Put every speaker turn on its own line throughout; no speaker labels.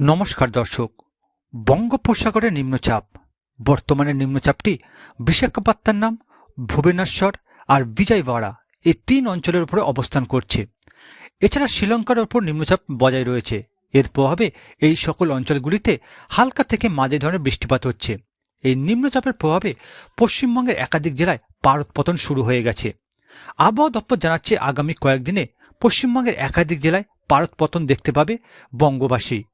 নমস্কার দর্শক। বঙ্গোপসাগরে নিম্নচাপ। বর্তমানে নিম্নচাপটি বিশাখাপত্তনম নাম ভুবনেশ্বর আর বিজয়ওয়াড়া এই তিন অঞ্চলের উপরে অবস্থান করছে। এছাড়া শ্রীলঙ্কার ওপর নিম্নচাপ বজায় রয়েছে। এর প্রভাবে এই সকল অঞ্চলগুলিতে হালকা থেকে মাঝে ধরনের বৃষ্টিপাত হচ্ছে। এই নিম্নচাপের প্রভাবে পশ্চিমবঙ্গের একাধিক জেলায় পারদ পতন শুরু হয়ে গেছে। আবহাওয়া দপ্তর জানাচ্ছে, আগামী কয়েকদিনে পশ্চিমবঙ্গের একাধিক জেলায় পারদ পতন দেখতে পাবে বঙ্গবাসী।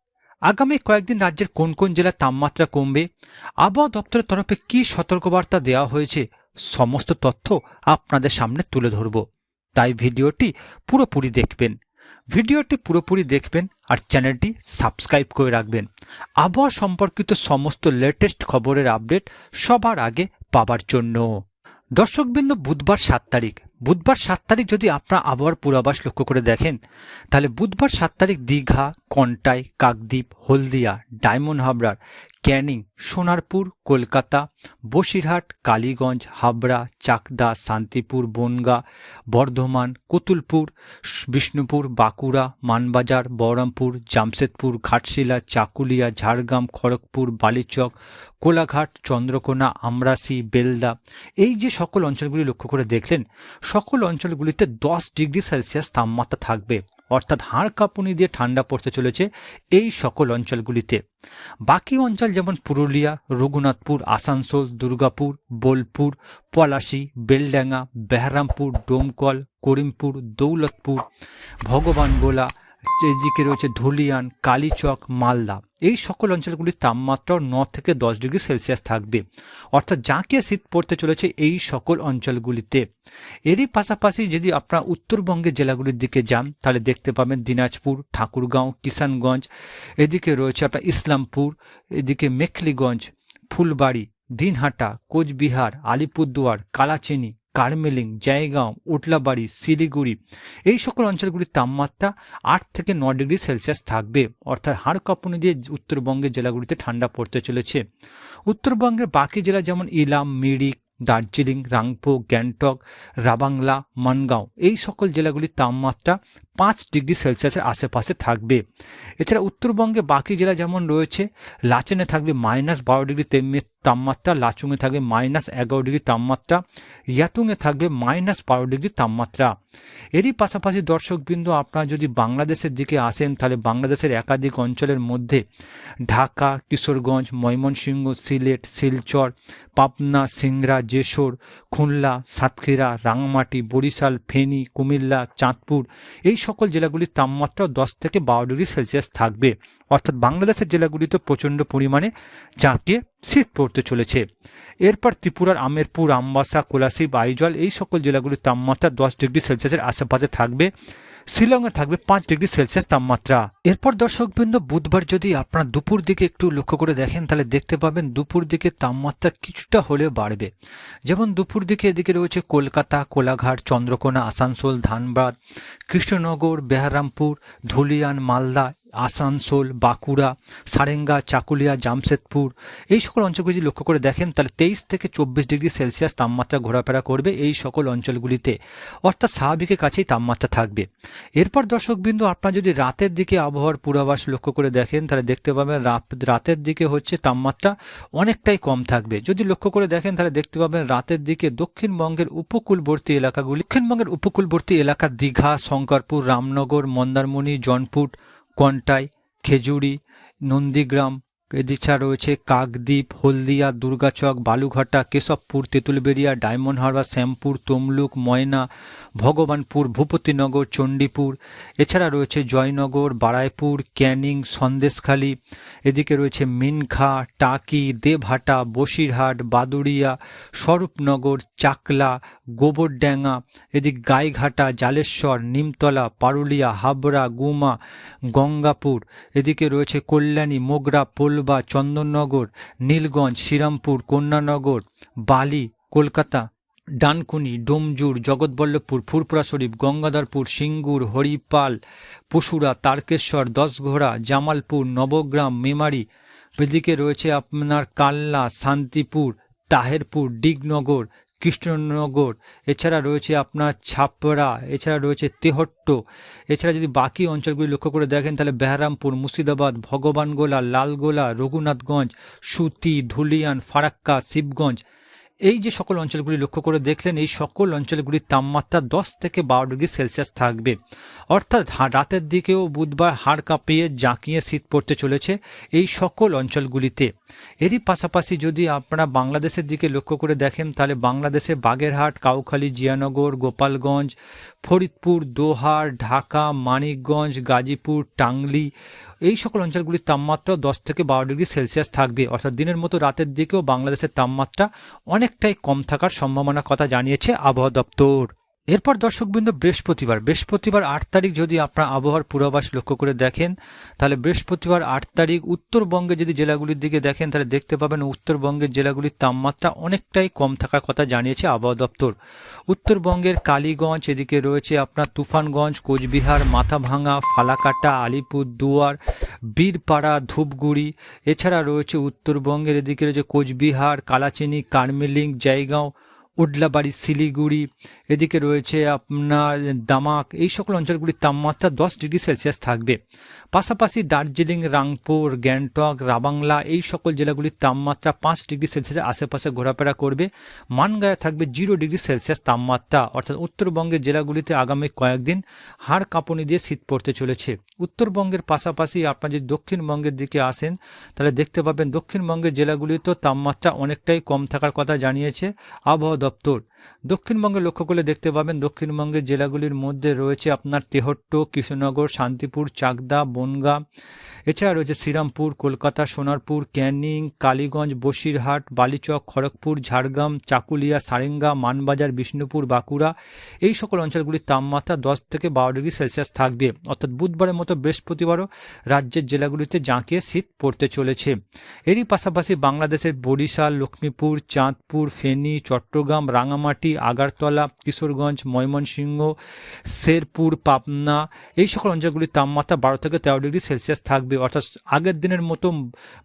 আগামী কয়েকদিন রাজ্যের কোন কোন জেলার তাপমাত্রা কমবে? আবহাওয়া দপ্তরের তরফে কী সতর্কবার্তা দেওয়া হয়েছে? সমস্ত তথ্য আপনাদের সামনে তুলে ধরব। তাই ভিডিওটি পুরোপুরি দেখবেন। ভিডিওটি পুরোপুরি দেখবেন আর চ্যানেলটি সাবস্ক্রাইব করে রাখবেন। আবহাওয়া সম্পর্কিত সমস্ত লেটেস্ট খবরের আপডেট সবার আগে পাবার জন্য। দর্শকবৃন্দ, বুধবার সাত তারিখ। বুধবার সাত তারিখ যদি আপনার আবহাওয়ার পূর্বাভাস লক্ষ্য করে দেখেন, তাহলে বুধবার সাত তারিখ দীঘা কন্টাই, কাকদ্বীপ, হলদিয়া, ডায়মন্ড হাবড়ার, ক্যানিং, সোনারপুর, কলকাতা, বসিরহাট, কালীগঞ্জ, হাবড়া, চাকদা, শান্তিপুর, বনগা, বর্ধমান, কতুলপুর, বিষ্ণুপুর, বাঁকুড়া, মানবাজার, বহরমপুর, জামশেদপুর, ঘাটশিলা, চাকুলিয়া, ঝাড়গ্রাম, খড়গপুর, বালিচক, কোলাঘাট, চন্দ্রকোনা আমরাসি বেলদা। এই যে সকল অঞ্চলগুলি লক্ষ্য করে দেখলেন, সকল অঞ্চলগুলিতে দশ ডিগ্রি সেলসিয়াস তাপমাত্রা থাকবে। অর্থাৎ হাড় কাঁপুনি দিয়ে ঠান্ডা পড়তে চলেছে এই সকল অঞ্চলগুলিতে। বাকি অঞ্চল যেমন পুরুলিয়া, রঘুনাথপুর, আসানসোল, দুর্গাপুর, বোলপুর, পলাশি, বেলডাঙ্গা, বেহরামপুর, ডোমকল, করিমপুর, দৌলতপুর, ভগবানগোলা এদিকে রয়েছে ধুলিয়ান, কালীচক, মালদা। এই সকল অঞ্চলগুলির তাপমাত্রা ন থেকে দশ ডিগ্রি সেলসিয়াস থাকবে। অর্থাৎ যাকে শীত পড়তে চলেছে এই সকল অঞ্চলগুলিতে। এরই পাশাপাশি যদি আপনারা উত্তরবঙ্গের জেলাগুলির দিকে যান, তাহলে দেখতে পাবেন দিনাজপুর, ঠাকুরগাঁও, কিষানগঞ্জ, এদিকে রয়েছে আপনার ইসলামপুর, এদিকে মেখলিগঞ্জ, ফুলবাড়ি, দিনহাটা, কোচবিহার, আলিপুরদুয়ার, কালাচেনি কারমেলিং, জায়গাঁও উটলাবাড়ি শিলিগুড়ি, এই সকল অঞ্চলগুলির তাপমাত্রা আট থেকে ন ডিগ্রি সেলসিয়াস থাকবে। অর্থাৎ হাড় কাঁপুনি দিয়ে উত্তরবঙ্গের জেলাগুলিতে ঠান্ডা পড়তে চলেছে। উত্তরবঙ্গের বাকি জেলা যেমন ইলাম, মিরিক, দার্জিলিং রাংপো গ্যাংটক, রাবাংলা, মানগাঁও, এই সকল জেলাগুলির তাপমাত্রা পাঁচ ডিগ্রি সেলসিয়াসের আশেপাশে থাকবে। এছাড়া উত্তরবঙ্গে বাকি জেলা যেমন রয়েছে, লাচেনে থাকবে মাইনাস বারো ডিগ্রি তাপমাত্রা লাচুংয়ে থাকবে মাইনাস এগারো ডিগ্রি তাপমাত্রা ইয়াতুংয়ে থাকবে মাইনাস বারো ডিগ্রি তাপমাত্রা। এরই পাশাপাশি দর্শকবৃন্দ, আপনারা যদি বাংলাদেশের দিকে আসেন, তাহলে বাংলাদেশের একাধিক অঞ্চলের মধ্যে ঢাকা, কিশোরগঞ্জ, ময়মনসিংহ, সিলেট, শিলচর, পাবনা, সিংড়া, যেশোর, খুলনা, সাতক্ষীরা রাঙামাটি বরিশাল, ফেনী, কুমিল্লা, চাঁদপুর, এই সকল জেলাগুলির তাপমাত্রা দশ থেকে বারো ডিগ্রি সেলসিয়াস থাকবে। অর্থাৎ বাংলাদেশের জেলাগুলিতে প্রচণ্ড পরিমাণে জাঁকিয়ে শীত পড়তে চলেছে। এরপর ত্রিপুরার আমেরপুর, আমবাসা কোলাসি বাইজল এই সকল জেলাগুলির তাপমাত্রা দশ ডিগ্রি সেলসিয়াসের আশেপাশে থাকবে। শিলংয়ে থাকবে পাঁচ ডিগ্রি সেলসিয়াস তাপমাত্রা। এরপর দর্শকবৃন্দ, বুধবার যদি আপনার দুপুর দিকে একটু লক্ষ্য করে দেখেন, তাহলে দেখতে পাবেন দুপুর দিকে তাপমাত্রা কিছুটা হলে বাড়বে। যেমন দুপুর দিকে এদিকে রয়েছে কলকাতা, কোলাঘাট, চন্দ্রকোনা, আসানসোল, ধানবাদ, কৃষ্ণনগর, বেহারামপুর, ধুলিয়ান, মালদা আসানসোল, বাঁকুড়া, সারেঙ্গা, চাকুলিয়া, জামশেদপুর এই সকল অঞ্চলগুলি যদি লক্ষ্য করে দেখেন, তাহলে তেইশ থেকে চব্বিশ ডিগ্রি সেলসিয়াস তাপমাত্রা ঘোরাফেরা করবে এই সকল অঞ্চলগুলিতে। অর্থাৎ স্বাভাবিকের কাছেই তাপমাত্রা থাকবে। এরপর দর্শকবিন্দু, আপনার যদি রাতের দিকে আবহাওয়ার পূর্বাভাস লক্ষ্য করে দেখেন, তাহলে দেখতে পাবেন রাতের দিকে হচ্ছে তাপমাত্রা অনেকটাই কম থাকবে। যদি লক্ষ্য করে দেখেন, তাহলে দেখতে পাবেন রাতের দিকে দক্ষিণবঙ্গের উপকূলবর্তী এলাকাগুলি, দক্ষিণবঙ্গের উপকূলবর্তী এলাকা দীঘা, শঙ্করপুর, রামনগর, মন্দারমণি, জনপুর কন্টাই খেজুরি নন্দীগ্রাম এদিছা রয়েছে কাকদ্বীপ, হলদিয়া, দুর্গাচক, বালুঘাটা, কেশবপুর, তেঁতুলবেড়িয়া ডায়মন্ড হারবার শ্যামপুর, তমলুক, ময়না, ভগবানপুর, ভূপতিনগর, চণ্ডীপুর। এছাড়া রয়েছে জয়নগর, বারাইপুর, ক্যানিং, সন্দেশখালী। এদিকে রয়েছে মিনখা, টাকি, দেবহাটা, বসিরহাট, বাদুড়িয়া, স্বরূপনগর, চাকলা গোবরড্যাঙ্গা এদিক গাইঘাটা, জালেশ্বর, নিমতলা, পারুলিয়া, হাবড়া, গুমা, গঙ্গাপুর। এদিকে রয়েছে কল্যাণী, মোগরা পোলবা চন্দননগর, নীলগঞ্জ, শ্রীরামপুর, কন্যানগর, বালি, কলকাতা, ডানকুনি, ডোমজুর, জগৎবল্লভপুর ফুরপুরা শরীফ, গঙ্গাধরপুর, সিঙ্গুর, হরিপাল, পশুরা, তারকেশ্বর, দশঘোড়া, জামালপুর, নবগ্রাম, মেমারি। এদিকে রয়েছে আপনার কাল্লা শান্তিপুর, তাহেরপুর, ডিগনগর কৃষ্ণনগর, এছাড়া রয়েছে আপনার ছাপড়া, এছাড়া রয়েছে তেহট্ট, এছাড়া যদি বাকি অঞ্চলগুলি লক্ষ্য করে দেখেন তাহলে বেহারামপুর, মুর্শিদাবাদ, ভগবানগোলা, লালগোলা, রঘুনাথগঞ্জ, সুতি, ধুলিয়ান, ফারাক্কা, শিবগঞ্জ এই যে সকল অঞ্চলগুলি লক্ষ্য করে দেখলেন, এই সকল অঞ্চলগুলির তাপমাত্রা দশ থেকে বারো ডিগ্রি সেলসিয়াস থাকবে। অর্থাৎ রাতের দিকেও বুধবার হাড় কাঁপিয়ে জাঁকিয়ে শীত পড়তে চলেছে এই সকল অঞ্চলগুলিতে। এরই পাশাপাশি যদি আপনারা বাংলাদেশের দিকে লক্ষ্য করে দেখেন, তাহলে বাংলাদেশে বাগেরহাট, কাউখালী, জিয়ানগর, গোপালগঞ্জ, ফরিদপুর, দোহার, ঢাকা, মানিকগঞ্জ, গাজীপুর, টাংলি এই সকল অঞ্চলগুলির তাপমাত্রা দশ থেকে বারো ডিগ্রি সেলসিয়াস থাকবে। অর্থাৎ দিনের মতো রাতের দিকেও বাংলাদেশের তাপমাত্রা অনেকটাই কম থাকার সম্ভাবনার কথা জানিয়েছে আবহাওয়া দপ্তর। এরপর দর্শকবৃন্দ বৃহস্পতিবার বৃহস্পতিবার আট তারিখ যদি আপনার আবহাওয়ার পূর্বাভাস লক্ষ্য করে দেখেন, তাহলে বৃহস্পতিবার আট তারিখ উত্তরবঙ্গে যদি জেলাগুলির দিকে দেখেন, তাহলে দেখতে পাবেন উত্তরবঙ্গের জেলাগুলির তাপমাত্রা অনেকটাই কম থাকার কথা জানিয়েছে আবহাওয়া দপ্তর। উত্তরবঙ্গের কালীগঞ্জ, এদিকে রয়েছে আপনার তুফানগঞ্জ, কোচবিহার মাথাভাঙা ফালাকাটা, আলিপুর, দুয়ার, বীরপাড়া, ধূপগুড়ি, এছাড়া রয়েছে উত্তরবঙ্গের এদিকে রয়েছে কোচবিহার, কালাচিনি, কার্মেলিং, জায়গাঁও উডলাবাড়ি, শিলিগুড়ি, এদিকে রয়েছে আপনার দামাক। এই সকল অঞ্চলগুলির তাপমাত্রা দশ ডিগ্রি সেলসিয়াস থাকবে। পাশাপাশি দার্জিলিং, রাংপুর, গ্যাংটক, রাবাংলা এই সকল জেলাগুলির তাপমাত্রা পাঁচ ডিগ্রি সেলসিয়াসের আশেপাশে ঘোরাফেরা করবে। মানগাঁয়ে থাকবে জিরো ডিগ্রি সেলসিয়াস তাপমাত্রা। অর্থাৎ উত্তরবঙ্গের জেলাগুলিতে আগামী কয়েকদিন হাড় কাঁপুনি দিয়ে শীত পড়তে চলেছে। উত্তরবঙ্গের পাশাপাশি আপনার যদি দক্ষিণবঙ্গের দিকে আসেন, তাহলে দেখতে পাবেন দক্ষিণবঙ্গের জেলাগুলিতেও তাপমাত্রা অনেকটাই কম থাকার কথা জানিয়েছে আবহাওয়া দপ্তর দক্ষিণবঙ্গে লক্ষ্য করলে দেখতে পাবেন। দক্ষিণবঙ্গের জেলাগুলির মধ্যে রয়েছে আপনার তেহট্ট, কৃষ্ণনগর, শান্তিপুর, চাকদা, বনগাঁ। এছাড়া রয়েছে শ্রীরামপুর, কলকাতা, সোনারপুর, ক্যানিং, কালীগঞ্জ, বসিরহাট, বালিচক, খড়গপুর, ঝাড়গ্রাম, চাকুলিয়া, সারেঙ্গা, মানবাজার, বিষ্ণুপুর, বাঁকুড়া। এই সকল অঞ্চলগুলির তাপমাত্রা দশ থেকে বারো ডিগ্রি সেলসিয়াস থাকবে। অর্থাৎ বুধবারের মতো বৃহস্পতিবারও রাজ্যের জেলাগুলিতে জাঁকিয়ে শীত পড়তে চলেছে। এরই পাশাপাশি বাংলাদেশের বরিশাল, লক্ষ্মীপুর, চাঁদপুর, ফেনী, চট্টগ্রাম রাঙামাটি আগারতলা, কিশোরগঞ্জ, ময়মনসিংহ, শেরপুর, পাবনা, এই সকল অঞ্চলগুলির তাপমাত্রা বারো থেকে তেরো ডিগ্রি সেলসিয়াস থাকবে। অর্থাৎ আগের দিনের মতো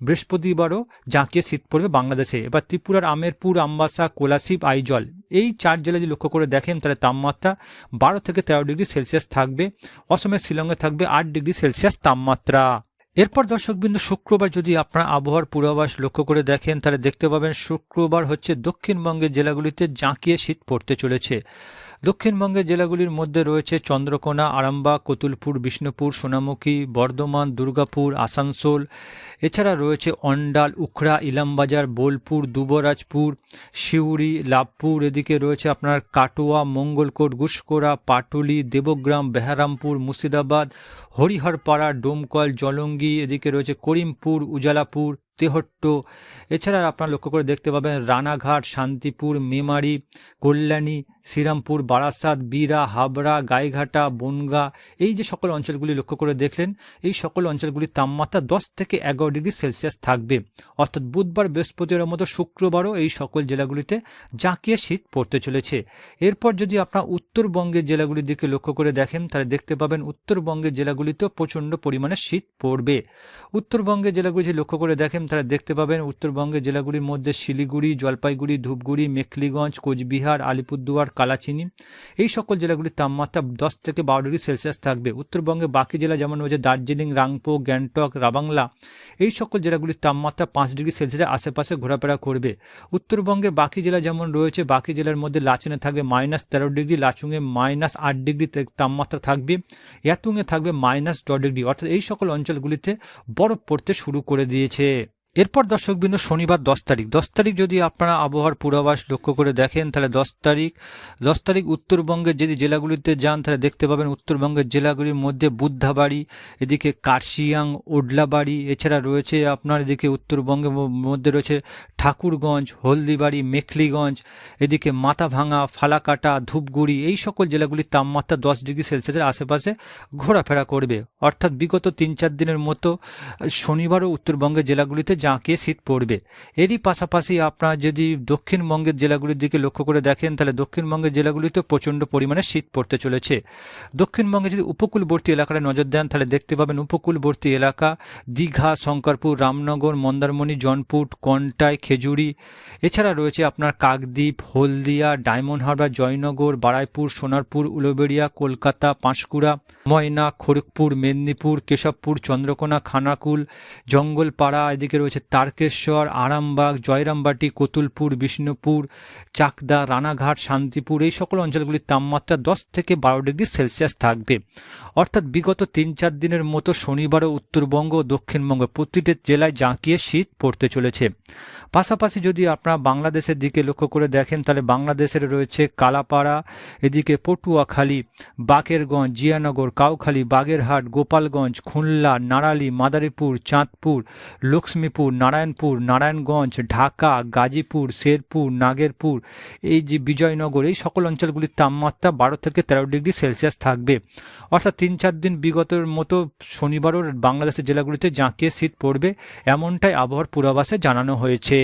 বৃহস্পতিবারও জাঁকিয়ে শীত পড়বে বাংলাদেশে। এবার ত্রিপুরার আমেরপুর, আমবাসা, কোলাশিব, আইজল, এই চার জেলা যদি লক্ষ্য করে দেখেন, তাহলে তাপমাত্রা বারো থেকে তেরো ডিগ্রি সেলসিয়াস থাকবে। অসমের শিলংয়ে থাকবে আট ডিগ্রি সেলসিয়াস তাপমাত্রা। এরপর দর্শকবৃন্দ শুক্রবার যদি আপনার আবহাওয়ার পূর্বাভাস লক্ষ্য করে দেখেন, তাহলে দেখতে পাবেন শুক্রবার হচ্ছে দক্ষিণবঙ্গের জেলাগুলিতে জাঁকিয়ে শীত পড়তে চলেছে। দক্ষিণবঙ্গের জেলাগুলির মধ্যে রয়েছে চন্দ্রকোনা, আরামবাগ, কতুলপুর, বিষ্ণুপুর, সোনামুখী, বর্ধমান, দুর্গাপুর, আসানসোল। এছাড়া রয়েছে অন্ডাল, উখড়া, ইলামবাজার, বোলপুর, দুবরাজপুর, সিউড়ি, লাভপুর। এদিকে রয়েছে আপনার কাটোয়া, মঙ্গলকোট গুসকোড়া পাটুলি, দেবগ্রাম, বেহারামপুর, মুর্শিদাবাদ, হরিহরপাড়া, ডোমকল, জলঙ্গি। এদিকে রয়েছে করিমপুর, উজালাপুর তেহট্ট। এছাড়া আপনারা লক্ষ্য করে দেখতে পাবেন রানাঘাট, শান্তিপুর, মেমারি, কল্যাণী, শ্রীরামপুর, বারাসাত, বীরা, হাবড়া, গাইঘাটা, বনগা এই যে সকল অঞ্চলগুলি লক্ষ্য করে দেখলেন, এই সকল অঞ্চলগুলির তাপমাত্রা দশ থেকে এগারো ডিগ্রি সেলসিয়াস থাকবে। অর্থাৎ বুধবার বৃহস্পতিবারের মতো শুক্রবারও এই সকল জেলাগুলিতে জাঁকিয়ে শীত পড়তে চলেছে। এরপর যদি আপনারা উত্তরবঙ্গের জেলাগুলির দিকে লক্ষ্য করে দেখেন, তাহলে দেখতে পাবেন উত্তরবঙ্গের জেলাগুলিতেও প্রচণ্ড পরিমাণে শীত পড়বে। উত্তরবঙ্গের জেলাগুলি যদি লক্ষ্য করে দেখেন তাহলে দেখতে পাবেন উত্তরবঙ্গের জেলাগুলির মধ্যে শিলিগুড়ি, জলপাইগুড়ি, ধূপগুড়ি, মেখলিগঞ্জ, কোচবিহার, আলিপুরদুয়ার, কালাচিনি। এই সকল জেলাগুলির তাপমাত্রা দশ থেকে বারো ডিগ্রি সেলসিয়াস থাকবে। উত্তরবঙ্গে বাকি জেলা যেমন রয়েছে দার্জিলিং রাংপো গ্যাংটক, রাবাংলা, এই সকল জেলাগুলির তাপমাত্রা পাঁচ ডিগ্রি সেলসিয়াসের আশেপাশে ঘোরাফেরা করবে। উত্তরবঙ্গের বাকি জেলা যেমন রয়েছে, বাকি জেলার মধ্যে লাচেনে থাকবে মাইনাস তেরো ডিগ্রি, লাচুংয়ে মাইনাস আট ডিগ্রি তাপমাত্রা থাকবে। ইয়াতুংয়ে থাকবে মাইনাস দশ ডিগ্রি। অর্থাৎ এই সকল অঞ্চলগুলিতে বরফ পড়তে শুরু করে দিয়েছে। এরপর দর্শকবৃন্দ শনিবার দশ তারিখ। দশ তারিখ যদি আপনারা আবহাওয়ার পূর্বাভাস লক্ষ্য করে দেখেন, তাহলে দশ তারিখ দশ তারিখ উত্তরবঙ্গের যদি জেলাগুলিতে যান, তাহলে দেখতে পাবেন উত্তরবঙ্গের জেলাগুলির মধ্যে বুদ্ধাবাড়ি, এদিকে কার্শিয়াং, ওডলাবাড়ি, এছাড়া রয়েছে আপনার এদিকে উত্তরবঙ্গের মধ্যে রয়েছে ঠাকুরগঞ্জ, হলদিবাড়ি, মেখলিগঞ্জ, এদিকে মাথাভাঙা, ফালাকাটা, ধূপগুড়ি, এই সকল জেলাগুলির তাপমাত্রা দশ ডিগ্রি সেলসিয়াসের আশেপাশে ঘোরাফেরা করবে। অর্থাৎ বিগত তিন চার দিনের মতো শনিবারও উত্তরবঙ্গের জেলাগুলিতে জাঁকিয়ে শীত পড়বে। এরই পাশাপাশি আপনারা যদি দক্ষিণবঙ্গের জেলাগুলির দিকে লক্ষ্য করে দেখেন, তাহলে দক্ষিণবঙ্গের জেলাগুলিতে প্রচণ্ড পরিমাণে শীত পড়তে চলেছে। দক্ষিণবঙ্গে যদি উপকূলবর্তী এলাকায় নজর দেন, তাহলে দেখতে পাবেন উপকূলবর্তী এলাকা দীঘা, শঙ্করপুর, রামনগর, মন্দারমণি জনপুট কন্টাই, খেজুরি। এছাড়া রয়েছে আপনার কাকদ্বীপ, হলদিয়া, ডায়মন্ড হারবার, জয়নগর, বারাইপুর, সোনারপুর, উলুবেড়িয়া, কলকাতা, পাঁশকুড়া, ময়না, খড়গপুর, মেদিনীপুর, কেশবপুর, চন্দ্রকোনা, খানাকুল, জঙ্গলপাড়া, এদিকে রয়েছে তারকেশ্বর, আরামবাগ, জয়রামবাটি, কতুলপুর, বিষ্ণুপুর, চাকদা, রানাঘাট, শান্তিপুর, এই সকল অঞ্চলগুলির তাপমাত্রা দশ থেকে বারো ডিগ্রি সেলসিয়াস থাকবে। অর্থাৎ বিগত তিন চার দিনের মতো শনিবারও উত্তরবঙ্গ ও দক্ষিণবঙ্গ প্রতিটি জেলায় জাঁকিয়ে শীত পড়তে চলেছে। পাশাপাশি যদি আপনারা বাংলাদেশের দিকে লক্ষ্য করে দেখেন, তাহলে বাংলাদেশের রয়েছে কালাপাড়া, এদিকে পটুয়াখালী, বাকেরগঞ্জ, জিয়ানগর, কাউখালী, বাগেরহাট, গোপালগঞ্জ, খুলনা, নারালি, মাদারীপুর, চাঁদপুর লক্ষ্মীপুর নারায়ণপুর, নারায়ণগঞ্জ, ঢাকা, গাজীপুর, শেরপুর, নাগেরপুর, এই যে বিজয়নগর, এই সকল অঞ্চলগুলির তাপমাত্রা বারো থেকে তেরো ডিগ্রি সেলসিয়াস থাকবে। অর্থাৎ তিন চার দিন বিগতের মতো শনিবারও বাংলাদেশের জেলাগুলিতে জাঁকিয়ে শীত পড়বে, এমনটাই আবহাওয়ার পূর্বাভাসে জানানো হয়েছে।